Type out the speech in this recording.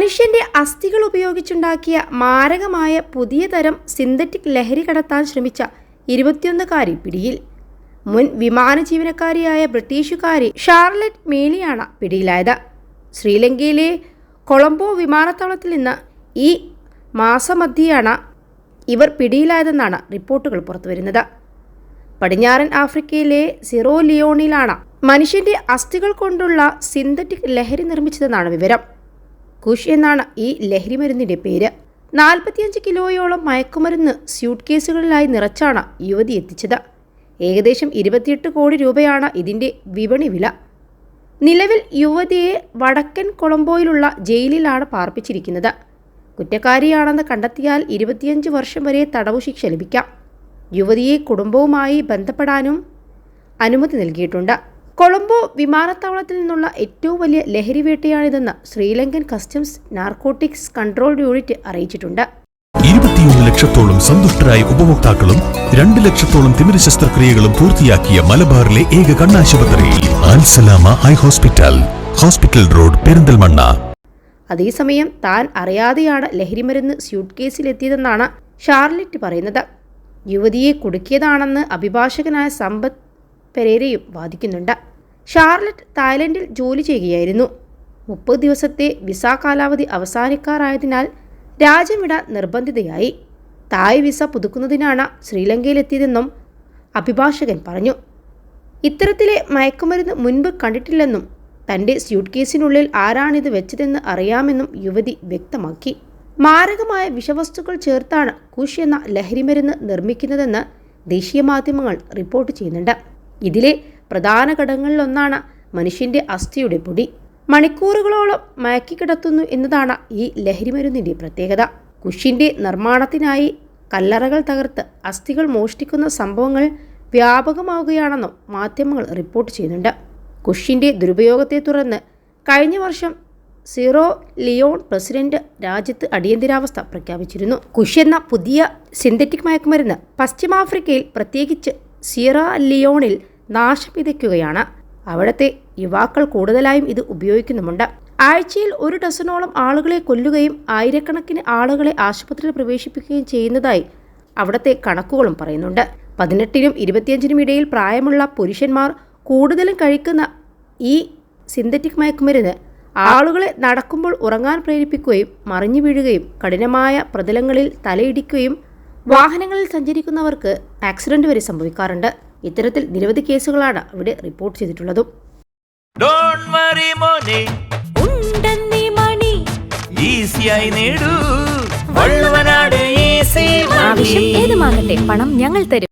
മനുഷ്യന്റെ അസ്ഥികൾ ഉപയോഗിച്ചുണ്ടാക്കിയ മാരകമായ പുതിയ തരം സിന്തറ്റിക് ലഹരി കടത്താൻ ശ്രമിച്ച ഇരുപത്തിയൊന്നുകാരി പിടിയിൽ. മുൻ വിമാന ജീവനക്കാരിയായ ബ്രിട്ടീഷുകാരി ഷാർലറ്റ് മേലിയാണ് പിടിയിലായത്. ശ്രീലങ്കയിലെ കൊളംബോ വിമാനത്താവളത്തിൽ നിന്ന് ഈ മാസമധ്യയാണ് ഇവർ പിടിയിലായതെന്നാണ് റിപ്പോർട്ടുകൾ പുറത്തുവരുന്നത്. പടിഞ്ഞാറൻ ആഫ്രിക്കയിലെ സിറോ ലിയോണിലാണ് മനുഷ്യന്റെ അസ്ഥികൾ കൊണ്ടുള്ള സിന്തറ്റിക് ലഹരി നിർമ്മിച്ചതെന്നാണ് വിവരം. കുഷ് എന്നാണ് ഈ ലഹരി മരുന്നിന്റെ പേര്. നാൽപ്പത്തിയഞ്ച് കിലോയോളം മയക്കുമരുന്ന് സ്യൂട്ട് കേസുകളിലായി നിറച്ചാണ് യുവതി എത്തിച്ചത്. ഏകദേശം ഇരുപത്തിയെട്ട് കോടി രൂപയാണ് ഇതിന്റെ വിപണി വില. നിലവിൽ യുവതിയെ വടക്കൻ കൊളംബോയിലുള്ള ജയിലിലാണ് പാർപ്പിച്ചിരിക്കുന്നത്. കുറ്റക്കാരിയാണെന്ന് കണ്ടെത്തിയാൽ ഇരുപത്തിയഞ്ച് വർഷം വരെ തടവു ശിക്ഷ ലഭിക്കാം. യുവതിയെ കുടുംബവുമായി ബന്ധപ്പെടാനും അനുമതി നൽകിയിട്ടുണ്ട്. കൊളംബോ വിമാനത്താവളത്തിൽ നിന്നുള്ള ഏറ്റവും വലിയ ലഹരി വേട്ടയാണിതെന്ന് Sri Lankan customs narcotics control unit അറിയിച്ചിട്ടുണ്ട്. ഇരുപത്തിയൊന്ന് ലക്ഷത്തോളം സന്തുഷ്ടരായ ഉപഭോക്താക്കളും രണ്ട് ലക്ഷത്തോളം തിമിര ശസ്ത്രക്രിയകളും പൂർത്തിയാക്കിയ മലബാറിലെ ഏക കണ്ണാശുപത്രി Al Salama eye hospital hospital road Perinthalmanna. അതേസമയം താൻ അറിയാതെയാണ് ലഹരിമരുന്ന് സ്യൂട്ട് കേസിലെത്തിയതെന്നാണ് ഷാർലറ്റ് പറയുന്നത്. യുവതിയെ കുടുക്കിയതാണെന്ന് അഭിഭാഷകനായ സമ്പത്ത് പെരേരയും വാദിക്കുന്നുണ്ട്. ഷാർലറ്റ് തായ്ലൻഡിൽ ജോലി ചെയ്യുകയായിരുന്നു. മുപ്പത് ദിവസത്തെ വിസ കാലാവധി അവസാനിക്കാറായതിനാൽ രാജ്യം നിർബന്ധിതയായി. തായ് വിസ പുതുക്കുന്നതിനാണ് ശ്രീലങ്കയിലെത്തിയതെന്നും അഭിഭാഷകൻ പറഞ്ഞു. ഇത്തരത്തിലെ മയക്കുമരുന്ന് മുൻപ് കണ്ടിട്ടില്ലെന്നും തന്റെ സ്യൂട്ട് കേസിനുള്ളിൽ ആരാണിത് വെച്ചതെന്ന് അറിയാമെന്നും യുവതി വ്യക്തമാക്കി. മാരകമായ വിഷവസ്തുക്കൾ ചേർത്താണ് കുഷ് എന്ന ലഹരിമരുന്ന് നിർമ്മിക്കുന്നതെന്ന് ദേശീയ മാധ്യമങ്ങൾ റിപ്പോർട്ട് ചെയ്യുന്നുണ്ട്. ഇതിലെ പ്രധാന ഘടകങ്ങളിലൊന്നാണ് മനുഷ്യന്റെ അസ്ഥിയുടെ പൊടി. മണിക്കൂറുകളോളം മയക്കിക്കിടത്തുന്നു എന്നതാണ് ഈ ലഹരിമരുന്നിന്റെ പ്രത്യേകത. കുഷിന്റെ നിർമ്മാണത്തിനായി കല്ലറകൾ തകർത്ത് അസ്ഥികൾ മോഷ്ടിക്കുന്ന സംഭവങ്ങൾ വ്യാപകമാവുകയാണെന്നും മാധ്യമങ്ങൾ റിപ്പോർട്ട് ചെയ്യുന്നുണ്ട്. കുഷിന്റെ ദുരുപയോഗത്തെ തുടർന്ന് കഴിഞ്ഞ വർഷം സീറോ ലിയോൺ പ്രസിഡന്റ് രാജ്യത്ത് അടിയന്തരാവസ്ഥ പ്രഖ്യാപിച്ചിരുന്നു. കുഷ് എന്ന പുതിയ സിന്തറ്റിക് മയക്കുമരുന്ന് പശ്ചിമാഫ്രിക്കയിൽ പ്രത്യേകിച്ച് സീറ ലിയോണിൽ നാശം വിതയ്ക്കുകയാണ്. അവിടുത്തെ യുവാക്കൾ കൂടുതലായും ഇത് ഉപയോഗിക്കുന്നുമുണ്ട്. ആഴ്ചയിൽ ഒരു ഡസനോളം ആളുകളെ കൊല്ലുകയും ആയിരക്കണക്കിന് ആളുകളെ ആശുപത്രിയിൽ പ്രവേശിപ്പിക്കുകയും ചെയ്യുന്നതായി അവിടുത്തെ കണക്കുകളും പറയുന്നുണ്ട്. പതിനെട്ടിനും ഇരുപത്തിയഞ്ചിനും ഇടയിൽ പ്രായമുള്ള പുരുഷന്മാർ കൂടുതലും കഴിക്കുന്ന ഈ സിന്തറ്റിക് മയക്കുമരുന്ന് ആളുകളെ നടക്കുമ്പോൾ ഉറങ്ങാൻ പ്രേരിപ്പിക്കുകയും മറിഞ്ഞു വീഴുകയും കഠിനമായ പ്രതലങ്ങളിൽ തലയിടിക്കുകയും വാഹനങ്ങളിൽ സഞ്ചരിക്കുന്നവർക്ക് ആക്സിഡന്റ് വരെ സംഭവിക്കാറുണ്ട്. ഇത്തരത്തിൽ നിരവധി കേസുകളാണ് ഇവിടെ റിപ്പോർട്ട് ചെയ്തിട്ടുള്ളതും. ഡോണ്ട് വറി മോനെ. ഉണ്ടെന്നീ മണി. ഈസിയായി നേടൂ. വള്ളുവനാട് ഈസി ആവശ്യം ഏതുമാകട്ടെ പണം ഞങ്ങൾ തരും.